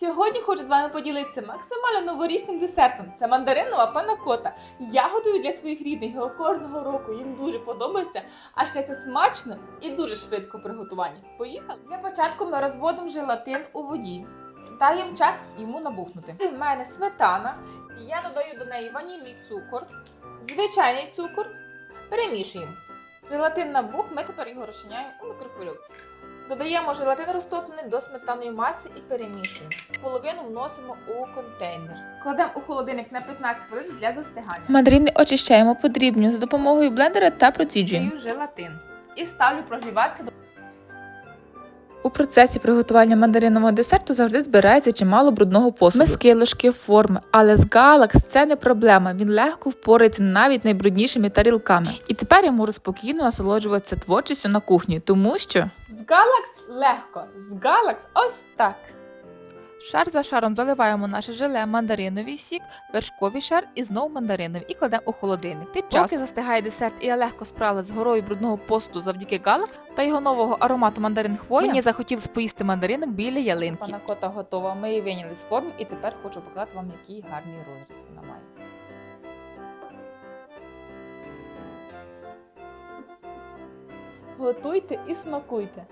Сьогодні хочу з вами поділитися максимально новорічним десертом. Це мандаринова панакота. Я готую для своїх рідних його кожного року. Їм дуже подобається. А ще це смачно і дуже швидко в приготуванні. Поїхали! Для початку ми розводимо желатин у воді. Даємо час йому набухнути. У мене сметана. Я додаю до неї ванільний цукор, звичайний цукор. Перемішуємо. Желатин набух, ми тепер його розчиняємо у мікрохвильовці. Додаємо желатин розтоплений до сметаної маси і перемішуємо. Половину вносимо у контейнер. Кладемо у холодильник на 15 хвилин для застигання. Мандарини очищаємо подрібню за допомогою блендера та проціджуємо. Желатин і ставлю прогріватися до У процесі приготування мандаринового десерту завжди збирається чимало брудного посуду. Миски, ложки, форми, але з Галакс це не проблема. Він легко впорається навіть найбруднішими тарілками. І тепер я можу спокійно насолоджуватися творчістю на кухні, тому що Галакс легко. З Галакс ось так. шар за шаром заливаємо наше желе, мандариновий сік, вершковий шар і знову мандариновий і кладемо у холодильник. Тим часом- Поки застигає десерт і я легко справилась з горою брудного посуду завдяки Галакс та його нового аромату мандарин хвоя, мені захотів поїсти мандаринок біля ялинки. Панакота готова. Ми її виняли з форми і тепер хочу показати вам, який гарний розріз вона має. Готуйте і смакуйте.